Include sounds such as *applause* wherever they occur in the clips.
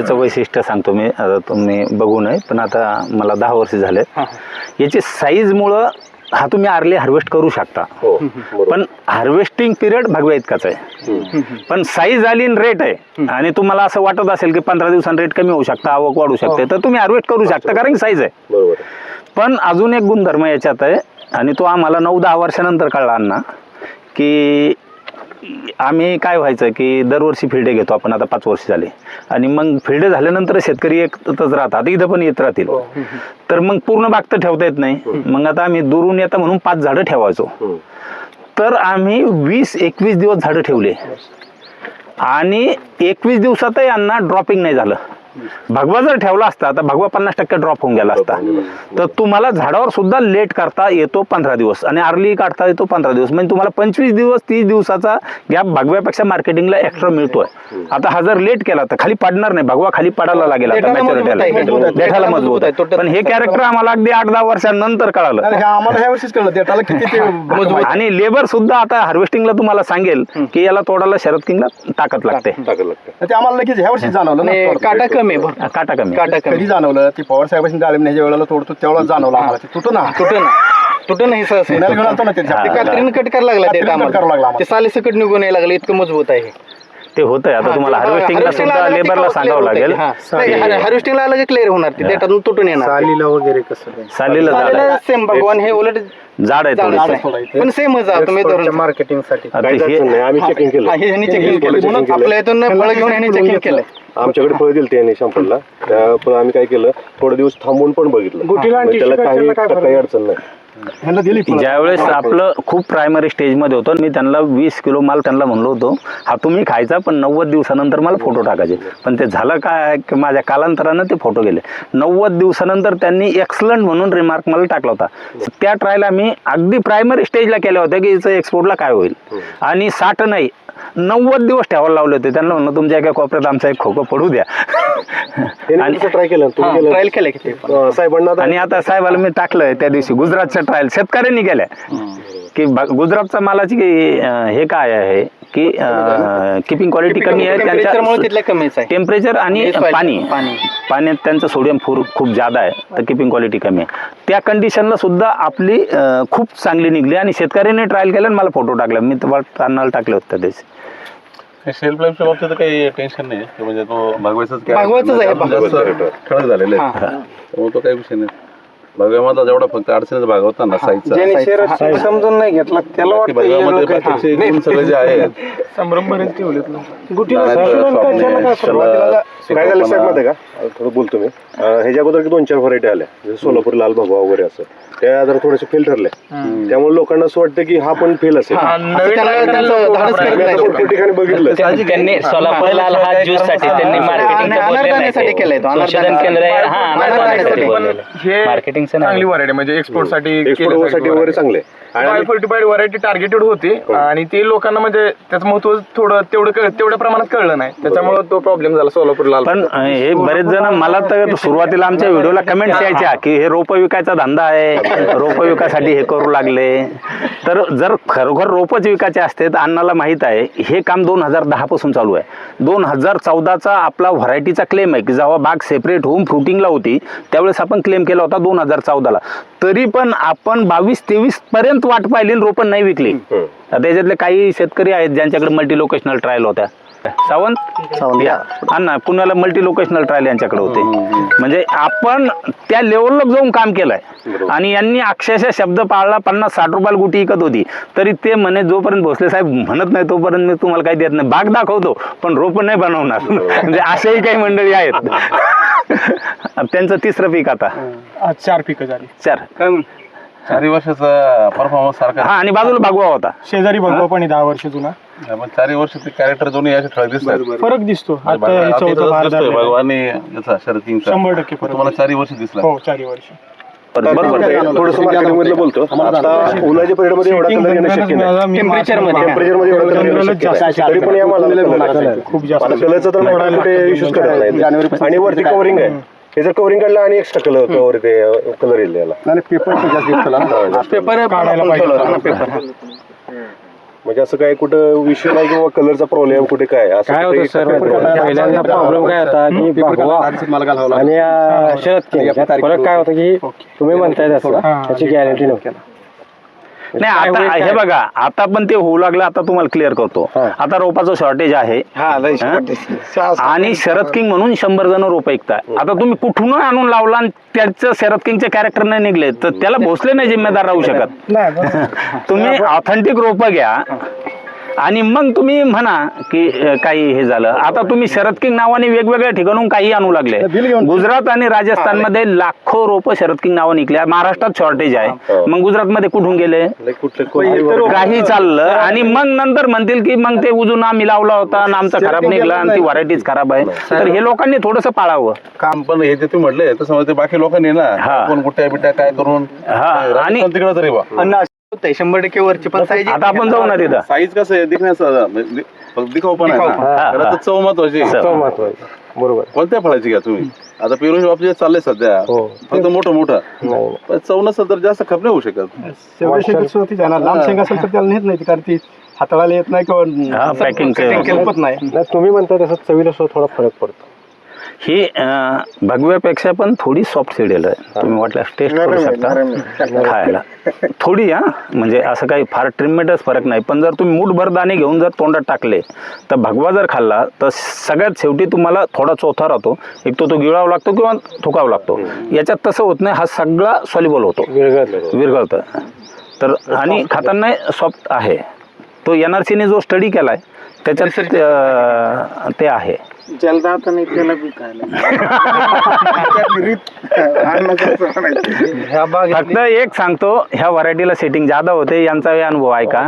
याचं वैशिष्ट्य सांगतो मी आता तुम्ही बघू नये पण आता मला दहा वर्ष झाले याची साईजमुळं हा तुम्ही आर्ली हार्वेस्ट करू शकता. हो पण हार्वेस्टिंग पिरियड भगव्या इतकाच आहे. पण साईज आली रेट आहे. आणि तुम्हाला असं वाटत असेल की पंधरा दिवसांनी रेट कमी होऊ शकता आवक वाढू शकते तर तुम्ही हार्वेस्ट करू शकता कारण की साईज आहे. बरोबर आहे. पण अजून एक गुणधर्म याच्यात आहे आणि तो आम्हाला नऊ दहा वर्षानंतर कळला अण्णा की आम्ही काय व्हायचं की दरवर्षी फिल्डे घेतो आपण आता पाच वर्ष झाले. आणि मग फिल्डे झाल्यानंतर शेतकरी एकच राहतात इथं पण येत राहतील. तर मग पूर्ण बाग तर ठेवता येत नाही. मग आता आम्ही दुरून येता म्हणून पाच झाडं ठेवायचो. हम्म. तर आम्ही वीस एकवीस दिवस झाडं ठेवले. आणि एकवीस दिवसातही यांना ड्रॉपिंग नाही झालं. भगवा जर ठेवला असता तर भगवा पन्नास टक्के ड्रॉप होऊन गेला असता. तर तुम्हाला झाडावर सुद्धा लेट करता येतो पंधरा दिवस आणि अर्ली काढता येतो पंधरा दिवस. म्हणजे तुम्हाला पंचवीस दिवस तीस दिवसाचा गॅप भगव्यापेक्षा मार्केटिंगला एक्स्ट्रा मिळतोय. आता हा जर लेट केला तर खाली पडणार नाही. भगवा खाली पडायला लागेल आता देठाला मजबूत आहे, मॅच्युरिटीला मजबूत आहे. देठाला मजबूत आहे. तुटत पण हे. कॅरेक्टर आम्हाला अगदी आठ दहा वर्षांनंतर कळालं. आणि आम्हाला ह्या वर्षीच कळलं. देठाला किती ते *laughs* मजबूत आणि लेबर सुद्धा आता हार्वेस्टिंगला तुम्हाला सांगेल की याला तोडायला शरद किंगला ताकद लागते. आम्हाला लगेच ह्या वर्षी जाणवलं कमी आहे भरपूर. काटा कमी काटा कधी कमी जाणवलं ती पवार साहेबांनी डाळिंब न्यायच्या वेळेला तोडतो तेवढं जाणवलं आम्हाला. ते तुटू ना. तुट ना. तुट नाही सहसा पुण्याला घेऊन आलतो ना ते हा. ते कात्रीनं कट करायला लागला ते कात्रीनं cut करावं लागलं. ते साली सकट निघून यायला लागलं इतकं मजबूत आहे ते होतंय. आता हा, तुम्हाला हार्वेस्टिंगला सुद्धा की लेबरला सांगावं. लागेल. हा. हार्वेस्टिंगला आलं की क्लिअर होणार. ते त्याच्यातून तुटून येणार. सालीला वगैरे कसं काय? सालीला झाड आहे. सेम भगवान हे उलट झाड आहे थोडीसं. आहे. पण सेमच आहे तुम्ही Exportच्या धरून मार्केटिंगसाठी आता काहीच हे अडचण नाही. आम्ही चेकिंग केलं हा, हे ह्यांनी चेकिंग checking केलं. केलं. आपल्या इथून फळ घेऊन ह्यांनी चेकिंग केलंय. आमच्याकडे फळ दिलं त्यांनी त्या पण आम्ही काय केलं? थोडे दिवस थांबून पण बघितलं. गुटीला आणि मग त्याला काय काही अडचण नाही. ह्यांना दिली फळं. ज्यावेळेस आपलं खूप प्रायमरी स्टेजमध्ये होतं मी त्यांना वीस किलो माल त्यांना म्हणलो होतो हा तुम्ही खायचा पण नव्वद दिवसानंतर मला फोटो टाकायचे. पण ते झालं काय की माझ्या कालांतरानं ते फोटो गेले. नव्वद दिवसानंतर त्यांनी एक्सलंट म्हणून रिमार्क मला टाकला होता. त्या ट्रायला मी अगदी प्रायमरी स्टेजला केल्या होत्या की हिचं एक्सपोर्टला काय होईल. आणि साठ नाही नव्वद दिवस ठेवायला लावले होते. त्यांना म्हणलं तुमच्या एका कोपऱ्यात आमचा एक खोकं पडू द्या. ट्राय केलं? तुम्ही केलं? ट्रायल केलंय की ते पण. अं, साहेबांना आता आणि आता साहेबाला मी टाकलंय त्या दिवशी गुजरातच्या ट्रायल शेतकऱ्यांनी केल्या. की ब- गुजरातचा मालाची अं, हे काय आहे? की किपिंग क्वालिटी कमी आहे त्यांच्या कमीच आहे. टेम्परेचर आणि पाणी. पाणी. पाण्यात त्यांचं सोडियम फूर खूप जादा आहे तर किपिंग क्वालिटी कमी आहे. त्या कंडिशनला सुद्धा आपली खूप चांगली निघली आणि शेतकऱ्यांनी ट्रायल केलं आणि मला फोटो टाकला. मी तुम्हाला तानाला टाकले होते त्या दिवशी शेल्फ लाईफच्या बाबतीत काही टेन्शन नाही. म्हणजे तो भागवायचाच भागवायचाच आहे. ठळक झालेले हा. तो काही विषय नाही. भगव्यामधला जेवढा फक्त अडचणीचा भाग होता ना साईजचा ज्याने शहरात समजून नाही घेतला त्याला बाकी वाटतं हे भगव्यामध्ये लोकं- बाकीचे गुण सगळे जे आहेत. *laughs* संभ्रम बरेच ठेवलेत ना. गुटीला आणि काय झालं साहेब शिकवताना- माहिती आहे का? थोडं बोलतो मी. अं, ह्याच्या अगोदर की दोन चार व्हरायटी आल्या. जसं सोलापूर लाल भगवा वगैरे असं. त्या जरा थोडेसे फेल ठरले. त्यामुळे लोकांना असं वाटतं की हा पण फेल असेल. हा, मी आता भरपूर ठिकाणी बघितलं. त्यांनी सोलापूर लाल हा ज्यूससाठी त्यांनी हा, मार्केटिंग अनारदाण्यासाठी केलंय तो, संशोधन अनारदाना. केंद्र आहे. हा अनारदाण्यासाठी. अनारदाण्यासाठी पण बोललेलं. हे चांगली व्हरायटी म्हणजे एक्सपोर्टसाठी एक्सपोर्टसाठी वगैरे चांगले आणि फर्टिफाईड व्हरायटी टार्गेटेड होती आणि ती लोकांना म्हणजे त्याचं महत्त्व थोडं तेवढं कळ- तेवढ्या प्रमाणात कळलं नाही. त्याच्यामुळे तो प्रॉब्लेम झाला सोलापूर लाल पण अं, हे बरेच जण मला तर सुरुवातीला आमच्या व्हिडिओला कमेंट यायच्या की हे रोपं विकायचा धंदा आहे रोपं विकायसाठी हे करू लागले. तर जर खरोखर रोपच विकायचे असते तर अण्णाला माहीत आहे हे काम दोन हजार दहा पासून चालू आहे. दोन हजार चौदाचा आपला व्हरायटीचा क्लेम आहे की जेव्हा बाग सेपरेट होऊन फ्रुटिंगला होती त्यावेळेस आपण क्लेम केला होता दोन हजार चौदाला. तरी पण आपण बावीस तेवीस पर्यंत वाट पाहिली आणि रोपं नाही विकली. त्याच्यातले काही शेतकरी आहेत ज्यांच्याकडे मल्टी लोकेशनल ट्रायल होत्या. सावंत? या. अण्णा पुण्याला मल्टी लोकेशनल ट्रायल यांच्याकडे होते? म्हणजे आपण त्या लेवलला जाऊन काम केलंय. आणि यांनी अक्षरशः शब्द पाळला पन्नास साठ रुपयाला गुटी विकत होती. तरी ते म्हणे जोपर्यंत भोसले साहेब म्हणत नाही तोपर्यंत मी तुम्हाला काही देत नाही. बाग दाखवतो पण रोप नाही बनवणार. म्हणजे असेही काही मंडळी आहेत. *laughs* त्यांचं तिसरं पीक आता. आज चार पिकं झाली. चार. चारही वर्षाचा परफॉर्मन्स सारखा. हा आणि बाजूला भागवा होता. शेजारी भगवा पण आहे दहा वर्ष जुना. पण चारही वर्ष ते कॅरेक्टर दोन्ही असे ठळक दिसतात. फरक दिसतो. आता हे चौथं दिसतोय. भगवान आणि याचा शरद किंगचा. शंभर टक्के फरक तुम्हाला चारही वर्ष दिसला. हो चारही वर्ष. थोडस मार्केटिंग मधलं बोलतो. आता उन्हाच्या पिरियडमध्ये एवढा कलर येणं शक्य नाही. Temperature मध्ये. टेम्परेचरमध्ये एवढा कलर येणं शक्य नाही. तरी पण या मालाला colour आहे. खूप जास्त आता कलरचा तर मला कुठे इश्यूज करत नाही आणि वरती कवरिंग आहे. हे जर कवरिंग काढलं आणि एक्स्ट्रा कलर कवर ते कलर येईल याला आणि पेपर पण जास्त घेतला ना पेपर काढायला पाहिजे. पेपर म्हणजे असं काय कुठं विषय नाही किंवा कलरचा प्रॉब्लेम कुठे काय? असं काय कुठे होतं सर तक्रार- पहिल्यांदा प्रॉब्लेम काय होता की भगवा मला घालावं आणि अं, शरद फरक काय होतं की तुम्ही म्हणताय तसं. त्याची गॅरंटी नव्हती. नाही काय आता हे? बघा आता पण ते होऊ लागलं आता तुम्हाला क्लिअर करतो. आता रोपाचं शॉर्टेज आहे. हं? आणि शरद किंग म्हणून शंभर जण रोप ऐकताय. आता तुम्ही कुठून आणून लावला आणि त्याचं शरद किंगचे कॅरेक्टर नाही निघले तर त्याला भोसले नाही जिम्मेदार राहू शकत. *laughs* तुम्ही ऑथेंटिक रोप घ्या. आणि मग तुम्ही म्हणा की अ, काही हे झालं. आता तुम्ही शरद किंग नावाने वेगवेगळ्या ठिकाणून काही आणू लागले. गुजरात आणि राजस्थानमध्ये लाखो रोप शरद किंग नावाने निघल्या महाराष्ट्रात शॉर्टेज आहे. मग गुजरातमध्ये कुठून गेले? काही चाललं. आणि मग नंतर म्हणतील की मग ते उजून आम्ही लावला होता आणि आमचा खराब निघला आणि ती व्हरायटीज खराब आहे. तर हे लोकांनी थोडस पाळावं. काम पण हे जे तुम्ही म्हटले तसं बाकी लोकांनी ना हा. कोण बिट्या काय करून हा, आणि- तिकडे तरी बा. होतंय, शंभर टक्के वरची पण साईज आता आपण जाऊ ना तिथं. साईज कसं आहे? दिखण्याचं म्हणजे फक्त दिखाऊ पण आहे ना. हा, खरं तर चव महत्वाची आहे. तो महत्वाचं. बरोबर. कोणत्या फळाची घ्या तुम्ही? आता पेरू बाप जे चाललंय सध्या हो. फक्त मोठं मोठं. नाही. पण चव नसेल तर जास्त खप नाही होऊ शकत. ना. लांब शेंग असेल तर त्याला नेत नाही कारण ती हाताळायला येत नाही हा, किंवा packing cutting केलं. केलं नाही. नाही, तुम्ही म्हणताय तसं चवीला सुद्धा थोडा फरक पडतो. ही भगव्यापेक्षा पण थोडी सॉफ्ट सिडेल आहे. तुम्ही वाटल्यास टेस्ट करू शकता खायला. थोडी हा म्हणजे असं काही फार ट्रिमेटच फरक नाही. पण जर तुम्ही मूठभर दाणे घेऊन जर तोंडात टाकले तर भगवा जर खाल्ला तर सगळ्यात शेवटी तुम्हाला थोडा चोथा राहतो. एक तो तो गिळावा लागतो किंवा थुकावा लागतो. याच्यात तसं होत नाही. हा सगळा सॉल्युबल होतो. विरघळतं तर आणि खाताना सॉफ्ट आहे. तो एन आर सीने जो स्टडी केलाय त्याच्यात अं, ते आहे. फक्त एक सांगतो ह्या व्हरायटीला सेटिंग जादा होते यांचा हे अनुभव आहे का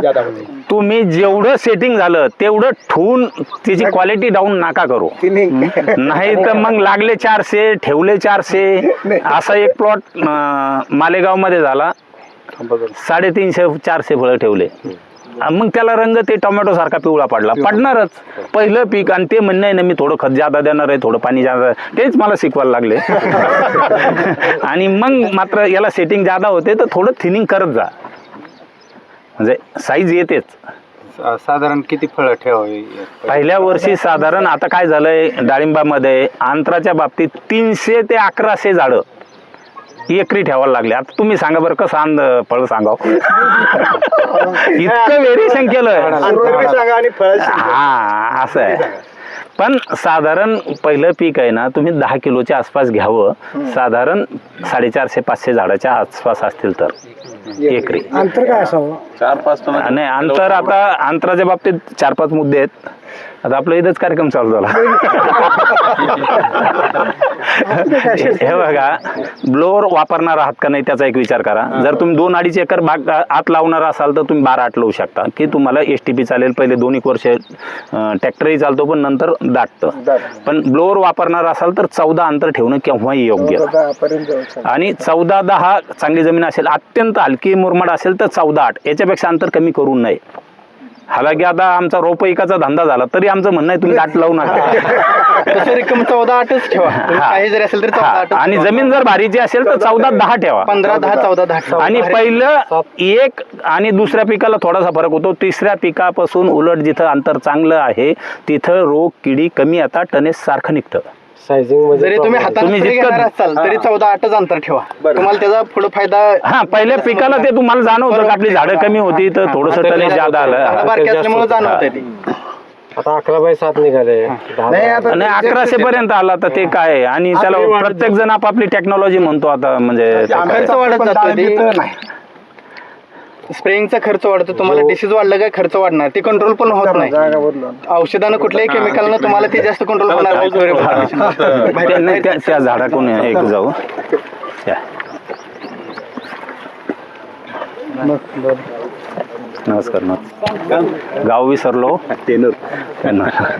तुम्ही जेवढं सेटिंग झालं तेवढं ठेवून तिची क्वालिटी डाऊन नाका करू. नाही तर मग लागले चारशे ठेवले चारशे. असा एक प्लॉट मालेगावमध्ये झाला. साडेतीनशे चारशे फळं ठेवले. मग त्याला रंग ते टोमॅटो सारखा पिवळा पडला. पडणारच. पहिलं पीक आणि ते म्हणणं आहे ना मी थोडं खत जादा देणार आहे थोडं पाणी जादा तेच मला शिकवायला लागले. *laughs* आणि मग मात्र याला सेटिंग जादा होते तर थोडं थिनिंग करत जा. म्हणजे साईज येतेच. साधारण किती फळं ठेवावी? पहिल्या वर्षी साधारण आता काय झालंय डाळिंबामध्ये अंतराच्या बाबतीत तीनशे ते अकराशे झाडं. एकरी ठेवायला लागले. आता तुम्ही सांगा बरं कसं अंद फळ सांगाव? *laughs* इतकं व्हेरिएशन केलं हा. असं आहे. पण साधारण पहिलं पीक आहे ना तुम्ही दहा किलोच्या आसपास घ्यावं. साधारण साडेचारशे पाचशे झाडाच्या आसपास असतील तर. एकरी अंतर काय असावं? चार पाच टन आणि अंतर आता अंतराच्या बाबतीत चार पाच मुद्दे आहेत. आता आपला इथंच कार्यक्रम चालू झाला. हे बघा ब्लोअर वापरणार आहात का नाही त्याचा एक विचार करा. जर तुम्ही दोन अडीच एकर बाग आत लावणार असाल तर तुम्ही बारा आठ लावू शकता. की तुम्हाला एस टी पी चालेल पहिले दोन एक वर्ष ट्रॅक्टरही चालतो पण नंतर दाटतं. पण ब्लोअर वापरणार असाल तर चौदा अंतर ठेवणं केव्हाही योग्य. आणि चौदा दहा चांगली जमीन असेल अत्यंत हलकी मुरमाड असेल तर चौदा आठ याच्यापेक्षा अंतर कमी करू नये. हालाकी आता आमचा रोप एकाचा धंदा झाला तरी आमचं म्हणणं आहे तुम्ही दाट लावू नका. *laughs* चौदा आठच ठेवा. तुम्ही. काही जरी असेल तर चौदा आठ आणि जमीन जर भारीची असेल तर चौदा दहा ठेवा. पंधरा दहा चौदा दहा आणि पहिलं एक आणि दुसऱ्या पिकाला थोडासा फरक होतो. तिसऱ्या पिकापासून उलट जिथं अंतर चांगलं आहे तिथं रोग किडी कमी आता टनेस सारखं निघतं. सायझिंगमध्ये जरी तुम्ही हाताने तुम्ही स्प्रे जितकं- घेणार असाल तरी चौदा आठच अंतर ठेवा. तुम्हाला त्याचा पुढे फायदा हा पहिल्या पिकाला ते तुम्हाला जाणवतं का आपली झाडं कमी होती तर थोडस टनेस जादा झाडं आलं. बारकी असल्यामुळे जाणवत ते. आता अकरा बाय सात निघाले. दहा बाय- आणि अकराशे पर्यंत आला तर ते काय आहे? आणि त्याला प्रत्येक जण आपापली टेक्नॉलॉजी म्हणतो आता म्हणजे ते काय. खर्च वाढत जातो ते. स्प्रेइंगचा खर्च वाढतो तुम्हाला डिसीज वाढलं काय खर्च वाढणार? ते कंट्रोल पण होत नाही. औषधानं कुठल्याही केमिकलनं तुम्हाला ते जास्त कंट्रोल होणार नाही. ते- नाही, त्या त्या झाडाकडून एक जाऊ. या. नमस्कार नमस्कार. गाव विसरलो. नमस्कार.